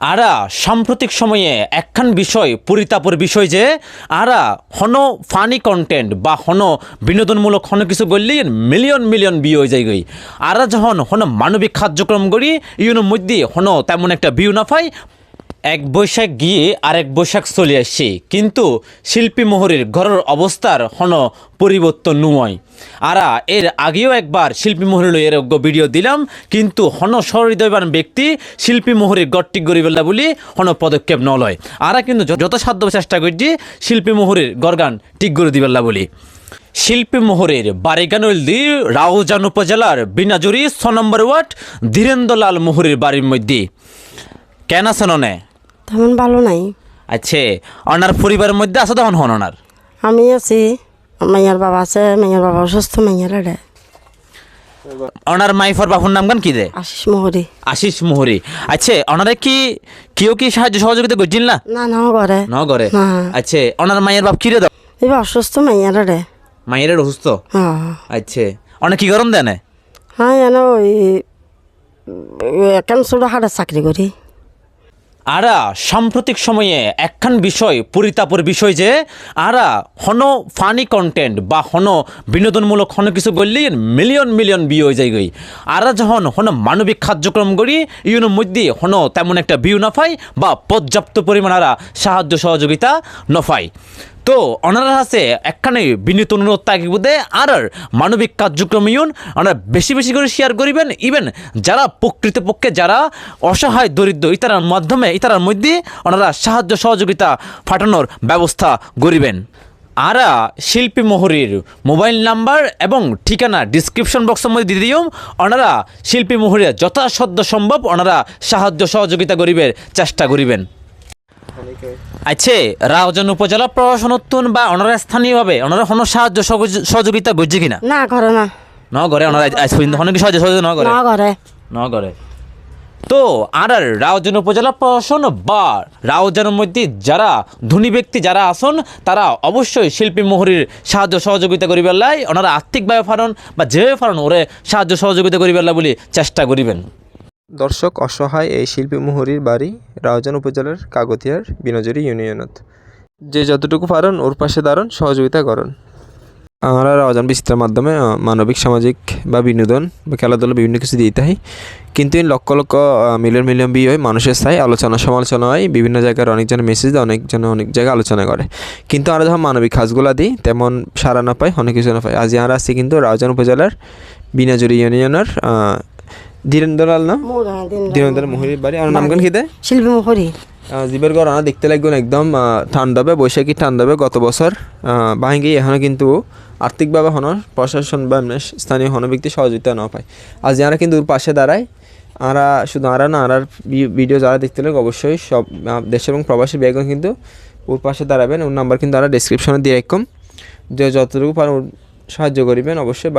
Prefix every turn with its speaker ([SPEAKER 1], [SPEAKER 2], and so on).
[SPEAKER 1] আরা সাম্প্রতিক সময়ে একখান বিষয় পরিতাপর বিষয় যে, আরা হন ফানি কন্টেন্ট বা হন বিনোদনমূলক হন কিছু করলি মিলিয়ন মিলিয়ন বিয়ে হয়ে যায় গই। আরা যখন হন মানবিক কার্যক্রম করি ইউনো মধ্যে হন তেমন একটা বিউ না পাই এক বৈশাখ গিয়ে আরেক বৈশাখ চলে আসছে কিন্তু শিল্পী মোহরের ঘরের অবস্থার হন পরিবর্তন নয়। আরা, এর আগেও একবার শিল্পী মোহরের এর অজ্ঞ ভিডিও দিলাম, কিন্তু হন সহৃদয়বান ব্যক্তি শিল্পী মোহরের গড়টি গরিবেলা বলি হন পদক্ষেপ নলয়। আরা কিন্তু যথাসাধ্য চেষ্টা করছি শিল্পী মোহরের গরগান ঠিক করে দিবেলা বলি। শিল্পী মোহরের বারিগানলদি রাউজান উপজেলার বিনাজুরি ছ নম্বর ওয়ার্ড ধীরেন্দ্রলাল মোহরের বাড়ির মধ্যে। কেন অনে
[SPEAKER 2] তেমন ভালো নাই।
[SPEAKER 1] আচ্ছা অনার পরিবারের মধ্যে আছে তখন হন ওনার
[SPEAKER 2] আমি আছি মাইয়ার বাবা আছে মাইয়ার বাবা অসুস্থ মাইয়ার রে
[SPEAKER 1] অনার মাইফর বাপুর নাম গান কি দে?
[SPEAKER 2] আশিস মোহরি।
[SPEAKER 1] আশিস মোহরি। আচ্ছা ওনারে কি কেউ কি সাহায্য সহযোগিতা করছেন না?
[SPEAKER 2] না না করে
[SPEAKER 1] ন করে আচ্ছা ওনার মায়ের বাপ কি রে দাও?
[SPEAKER 2] এবার অসুস্থ মাইয়ার রে
[SPEAKER 1] মায়ের অসুস্থ?
[SPEAKER 2] হ্যাঁ।
[SPEAKER 1] আচ্ছা অনেক কি গরম দেয় না?
[SPEAKER 2] হ্যাঁ এনে ওই একান ছোট হাটে চাকরি করি।
[SPEAKER 1] আরা সাম্প্রতিক সময়ে একখান বিষয়, পরিতাপর বিষয় যে, আরা হন ফানি কন্টেন্ট বা হন বিনোদনমূলক হন কিছু বললি মিলিয়ন মিলিয়ন বিয়ে হয়ে যায় গই। আরা যখন হন মানবিক কার্যক্রম করি, ইউনোর মধ্যে হন তেমন একটা বিউ না বা পর্যাপ্ত পরিমাণ আরা সাহায্য সহযোগিতা নফাই তো ওনারা আছে একখানে বিনীত অনুরোধ থাকিব দে আর আর মানবিক কার্যক্রম ইউন ওনারা বেশি বেশি করে শেয়ার করিবেন ইভেন যারা প্রকৃতপক্ষে যারা অসহায়, দরিদ্র ইতারার মাধ্যমে, ইতারার মধ্যে ওনারা সাহায্য সহযোগিতা পাঠানোর ব্যবস্থা করিবেন। আরা শিল্পী মোহরির মোবাইল নাম্বার এবং ঠিকানা ডিসক্রিপশন বক্সের মধ্যে দিয়ে দিও ওনারা শিল্পী মোহরির যথাসাধ্য সম্ভব ওনারা সাহায্য সহযোগিতা করিবের চেষ্টা করিবেন। আচ্ছা রাউজান উপজেলা প্রশাসনত্বন বা ওনারা স্থানীয়ভাবে ওনারা কোনো সাহায্য সহযোগ- সহযোগিতা করছে কিনা?
[SPEAKER 2] না করে না।
[SPEAKER 1] ন করে ওনারা আজ পর্যন্ত কোনো কি সাহায্য সহযোগিতা ন করে
[SPEAKER 2] না করে
[SPEAKER 1] ন করে তো আর আর রাউজান উপজেলা প্রশাসন বা রাউজানের মধ্যে যারা ধনী ব্যক্তি যারা আসন তারা অবশ্যই শিল্পী মোহরির সাহায্য সহযোগিতা করিবার লাই ওনারা আর্থিকভাবে ফারণ বা যেভাবে ফারণ ওরে সাহায্য সহযোগিতা করিবার লাই বলে চেষ্টা করিবেন।
[SPEAKER 3] দর্শক অসহায় এই শিল্পী মুহুরির বাড়ি রাউজান উপজেলার কাগতিয়ার বিনজরি ইউনিয়নত। যে যতটুকু পারেন ওর পাশে দাঁড়ান, সহযোগিতা করুন। আমরা রাউজান বিচিত্রার মাধ্যমে মানবিক, সামাজিক বা বিনোদন বা খেলাধুলা বিভিন্ন কিছু দিয়ে থাকি। কিন্তু এই লক্ষ লক্ষ মিলিয়ন মিলিয়ন বিয়ে হয় মানুষের স্থায়ী আলোচনা সমালোচনা হয় বিভিন্ন জায়গার অনেকজন মেসেজ দেয়, অনেকজন অনেক জায়গায় আলোচনা করে। কিন্তু আমরা যখন মানবিক কাজগুলো দিই, তেমন সারা না পাই, অনেক কিছু না পাই। আজ আমরা আসছি কিন্তু রাউজান উপজেলার বিনাজুরি ইউনিয়নের ধীরেন্দ্রলাল না দিনন্দার মুহুরির বাড়ি আমার নামগান খিদে
[SPEAKER 2] শিল্পী মোহরি
[SPEAKER 3] জীবের ঘর আনা দেখতে লাগবেন একদম আহ, ঠান্ডা হবে বৈশাখী ঠান্ডা হবে গত বছর বাহিনী এখনও কিন্তু আর্থিকভাবে হন প্রশাসন বা এমনি স্থানীয় হন ব্যক্তি সহযোগিতা না পায়। আজ যারা কিন্তু পাশে দাঁড়ায় আরা শুধু আরা না আরার ভিডিও যারা দেখতে লাগে অবশ্যই সব আহ, দেশ এবং প্রবাসী ব্যাগও কিন্তু ওর পাশে দাঁড়াবেন। ওর নাম্বার কিন্তু আরা ডিসক্রিপশনে দিয়ে রাখুন যে যতটুকু পারেন সাহায্য করিবেন অবশ্যই